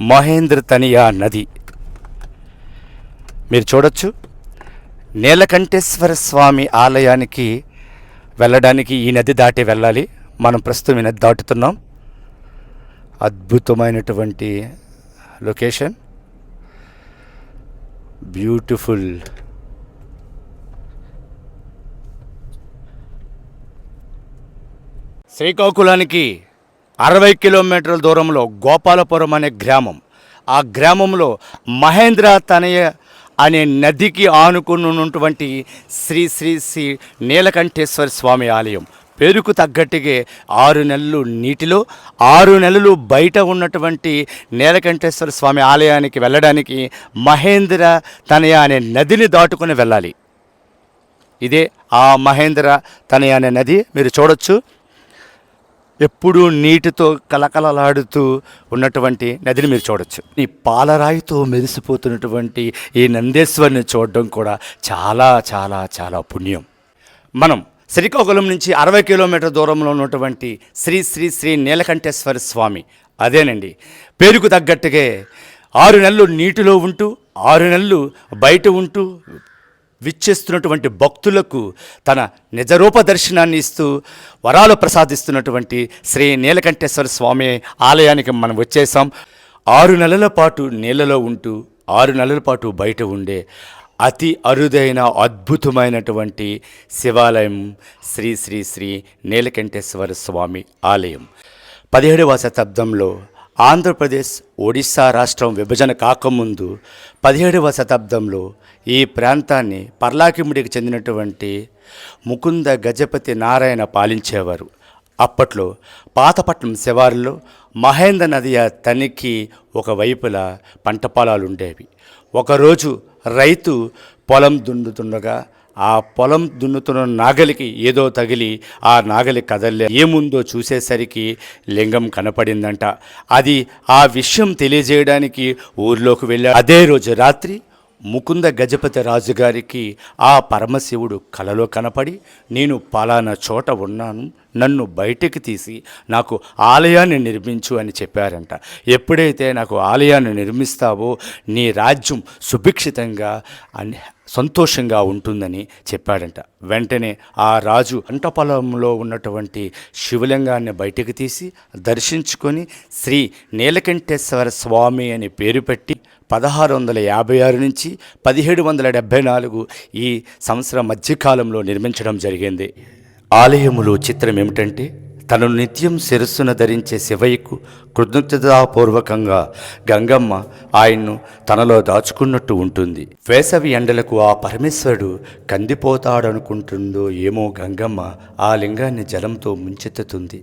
మహేంద్ర తనియా నది. మీరు చూడొచ్చు నీలకంఠేశ్వర స్వామి ఆలయానికి వెళ్ళడానికి ఈ నది దాటి వెళ్ళాలి. మనం ప్రస్తుతం ఈ నది దాటుతున్నాం. అద్భుతమైనటువంటి లొకేషన్. బ్యూటిఫుల్. శ్రీకాకుళానికి అరవై కిలోమీటర్ల దూరంలో గోపాలపురం అనే గ్రామం. ఆ గ్రామంలో మహేంద్ర తనయ అనే నదికి ఆనుకున్నటువంటి శ్రీ శ్రీ శ్రీ నీలకంఠేశ్వర స్వామి ఆలయం. పేరుకు తగ్గట్టుగా ఆరు నెలలు నీటిలో ఆరు నెలలు బయట ఉన్నటువంటి నీలకంఠేశ్వర స్వామి ఆలయానికి వెళ్ళడానికి మహేంద్ర తనయ అనే నదిని దాటుకుని వెళ్ళాలి. ఇదే ఆ మహేంద్ర తనయ అనే నది మీరు చూడొచ్చు. ఎప్పుడూ నీటితో కలకలలాడుతూ ఉన్నటువంటి నదిని మీరు చూడొచ్చు. ఈ పాలరాయితో మెరిసిపోతున్నటువంటి ఈ నందేశ్వరిని చూడడం కూడా చాలా చాలా చాలా పుణ్యం. మనం శ్రీకాకుళం నుంచి అరవై కిలోమీటర్ దూరంలో ఉన్నటువంటి శ్రీ శ్రీ శ్రీ నీలకంఠేశ్వర స్వామి. అదేనండి. పేరుకు తగ్గట్టుగా ఆరు నెలలు నీటిలో ఉంటూ ఆరు నెలలు బయట ఉంటూ విచ్చేస్తున్నటువంటి భక్తులకు తన నిజరూప దర్శనాన్ని ఇస్తూ వరాలు ప్రసాదిస్తున్నటువంటి శ్రీ నీలకంఠేశ్వర స్వామి ఆలయానికి మనం వచ్చేసాం. ఆరు నెలల పాటు నీళ్ళలో ఉంటూ ఆరు నెలల పాటు బయట ఉండే అతి అరుదైన అద్భుతమైనటువంటి శివాలయం శ్రీ శ్రీ శ్రీ నీలకంఠేశ్వర స్వామి ఆలయం. పదిహేడవ శతాబ్దంలో ఆంధ్రప్రదేశ్ ఒడిశా రాష్ట్రం విభజన కాకముందు పదిహేడవ శతాబ్దంలో ఈ ప్రాంతాన్ని పర్లాకిముడికి చెందినటువంటి ముకుంద గజపతి నారాయణ పాలించేవారు. అప్పట్లో పాతపట్నం శివారులో మహేంద్ర నది తనికి ఒకవైపులా పంట పొలాలు ఉండేవి ఒకరోజు రైతు పొలం దున్నుతుండగా ఆ పొలం దున్నుతున్న నాగలికి ఏదో తగిలి ఆ నాగలి కదలే ఏముందో చూసేసరికి లింగం కనపడిందంట. అది ఆ విషయం తెలియజేయడానికి ఊర్లోకి వెళ్ళాడు. అదే రోజు రాత్రి ముకుంద గజపతి రాజుగారికి ఆ పరమశివుడు కలలో కనపడి నేను పలానా చోట ఉన్నాను. నన్ను బయటికి తీసి నాకు ఆలయాన్ని నిర్మించు అని చెప్పారంట. ఎప్పుడైతే నాకు ఆలయాన్ని నిర్మిస్తావో నీ రాజ్యం సుభిక్షితంగా అని సంతోషంగా ఉంటుందని చెప్పాడంట. వెంటనే ఆ రాజు అంటపలంలో ఉన్నటువంటి శివలింగాన్ని బయటకు తీసి దర్శించుకొని శ్రీ నీలకంఠేశ్వర స్వామి అని పేరు పెట్టి పదహారు వందల యాభై ఆరు నుంచి పదిహేడు వందల డెబ్భై నాలుగు ఈ సంవత్సరం మధ్యకాలంలో నిర్మించడం జరిగింది. ఆలయములో చిత్రం ఏమిటంటే తను నిత్యం శిరస్సున ధరించే శివయ్యకు కృతజ్ఞతాపూర్వకంగా గంగమ్మ ఆయన్ను తనలో దాచుకున్నట్టు ఉంటుంది. వేసవి ఎండలకు ఆ పరమేశ్వరుడు కందిపోతాడనుకుంటుందో ఏమో గంగమ్మ ఆ లింగాన్ని జలంతో ముంచెత్తుతుంది.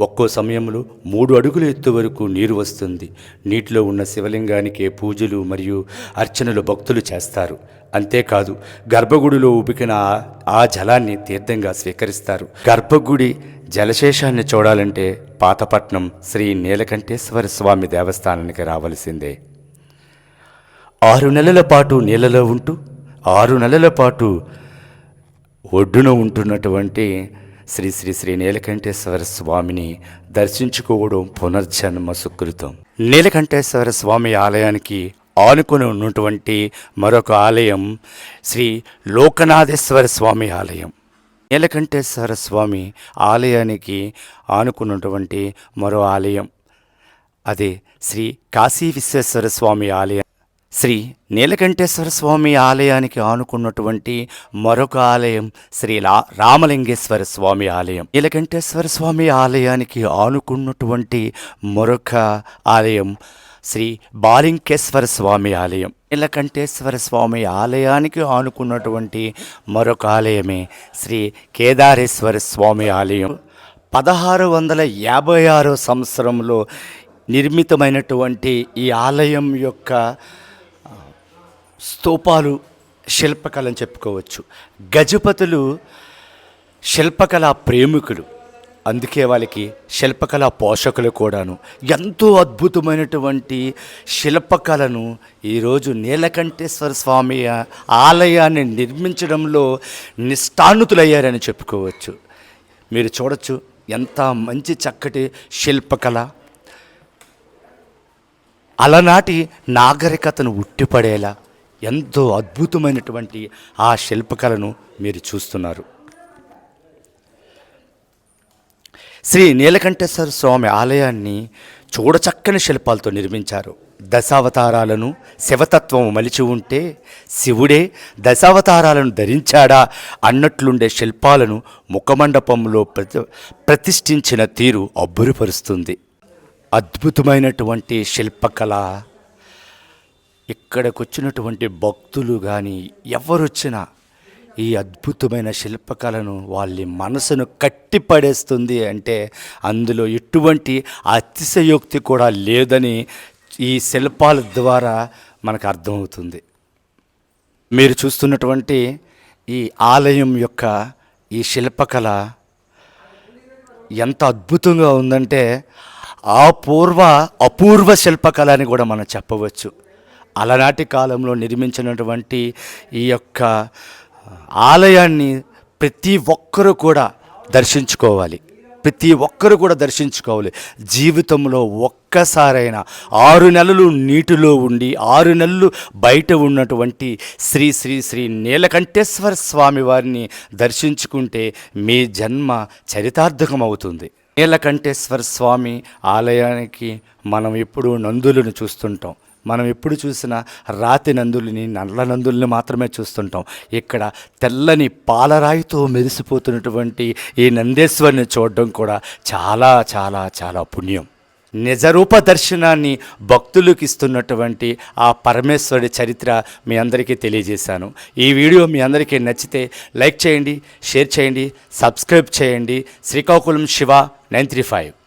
ఒక్కో సమయంలో మూడు అడుగుల ఎత్తు వరకు నీరు వస్తుంది. నీటిలో ఉన్న శివలింగానికే పూజలు మరియు అర్చనలు భక్తులు చేస్తారు. అంతేకాదు గర్భగుడిలో ఉబికిన ఆ జలాన్ని తీర్థంగా స్వీకరిస్తారు. గర్భగుడి జలశేషాన్ని చూడాలంటే పాతపట్నం శ్రీ నీలకంఠేశ్వర స్వామి దేవస్థానానికి రావలసిందే. ఆరు నెలల పాటు నీళ్ళలో ఉంటూ ఆరు నెలల పాటు ఒడ్డున ఉంటున్నటువంటి శ్రీ శ్రీ శ్రీ నీలకంఠేశ్వర స్వామిని దర్శించుకోవడం పునర్జన్మ సుకృతం. నీలకంఠేశ్వర స్వామి ఆలయానికి ఆనుకొని ఉన్నటువంటి మరొక ఆలయం శ్రీ లోకనాథేశ్వర స్వామి ఆలయం. నీలకంఠేశ్వర స్వామి ఆలయానికి ఆనుకున్నటువంటి మరో ఆలయం. అదే శ్రీ కాశీ విశ్వేశ్వర స్వామి ఆలయం. శ్రీ నీలకంఠేశ్వర స్వామి ఆలయానికి ఆనుకున్నటువంటి మరొక ఆలయం శ్రీ రా రామలింగేశ్వర స్వామి ఆలయం. నీలకంఠేశ్వర స్వామి ఆలయానికి ఆనుకున్నటువంటి మరొక ఆలయం శ్రీ బాలింకేశ్వర స్వామి ఆలయం. నీలకంఠేశ్వర స్వామి ఆలయానికి ఆనుకున్నటువంటి మరొక ఆలయమే శ్రీ కేదారేశ్వర స్వామి ఆలయం. పదహారు వందల యాభై ఆరో సంవత్సరంలో నిర్మితమైనటువంటి ఈ ఆలయం యొక్క స్తూపాలు శిల్పకళ అని చెప్పుకోవచ్చు. గజపతులు శిల్పకళ ప్రేమికులు. అందుకే వాళ్ళకి శిల్పకళ పోషకులు కూడాను. ఎంతో అద్భుతమైనటువంటి శిల్పకళను ఈరోజు నీలకంఠేశ్వర స్వామి ఆలయాన్ని నిర్మించడంలో నిష్ఠానుతులయ్యారని చెప్పుకోవచ్చు. మీరు చూడొచ్చు ఎంత మంచి చక్కటి శిల్పకళ. అలనాటి నాగరికతను ఉట్టిపడేలా ఎంతో అద్భుతమైనటువంటి ఆ శిల్పకళను మీరు చూస్తున్నారు. శ్రీ నీలకంఠేశ్వర స్వామి ఆలయాన్ని చూడచక్కని శిల్పాలతో నిర్మించారు. దశావతారాలను శివతత్వం మలిచి ఉంటే శివుడే దశావతారాలను ధరించాడా అన్నట్లుండే శిల్పాలను ముఖమండపంలో ప్రతి ప్రతిష్ఠించిన తీరు అబ్బురుపరుస్తుంది. అద్భుతమైనటువంటి శిల్పకళ. ఇక్కడికి వచ్చినటువంటి భక్తులు కానీ ఎవరొచ్చినా ఈ అద్భుతమైన శిల్పకళను వాళ్ళ మనసును కట్టిపడేస్తుంది అంటే అందులో ఎటువంటి అతిశయోక్తి కూడా లేదని ఈ శిల్పాల ద్వారా మనకు అర్థమవుతుంది. మీరు చూస్తున్నటువంటి ఈ ఆలయం యొక్క ఈ శిల్పకళ ఎంత అద్భుతంగా ఉందంటే ఆ పూర్వ అపూర్వ శిల్పకళ అని కూడా మనం చెప్పవచ్చు. అలనాటి కాలంలో నిర్మించినటువంటి ఈ యొక్క ఆలయాన్ని ప్రతి ఒక్కరూ కూడా దర్శించుకోవాలి. ప్రతి ఒక్కరు కూడా దర్శించుకోవాలి. జీవితంలో ఒక్కసారైనా ఆరు నెలలు నీటిలో ఉండి ఆరు నెలలు బయట ఉన్నటువంటి శ్రీ శ్రీ శ్రీ నీలకంఠేశ్వర స్వామి వారిని దర్శించుకుంటే మీ జన్మ చరితార్థకమవుతుంది. నీలకంఠేశ్వర స్వామి ఆలయానికి మనం ఎప్పుడూ నందులను చూస్తుంటాం. మనం ఎప్పుడు చూసినా రాతి నందుల్ని నల్ల నందుల్ని మాత్రమే చూస్తుంటాం. ఇక్కడ తెల్లని పాలరాయితో మెరిసిపోతున్నటువంటి ఈ నందేశ్వరిని చూడడం కూడా చాలా చాలా చాలా పుణ్యం. నిజరూప దర్శనాన్ని భక్తులకు ఇస్తున్నటువంటి ఆ పరమేశ్వరుడి చరిత్ర మీ అందరికీ తెలియజేశాను. ఈ వీడియో మీ అందరికీ నచ్చితే లైక్ చేయండి షేర్ చేయండి సబ్స్క్రైబ్ చేయండి. Srikakulam Siva nine three five.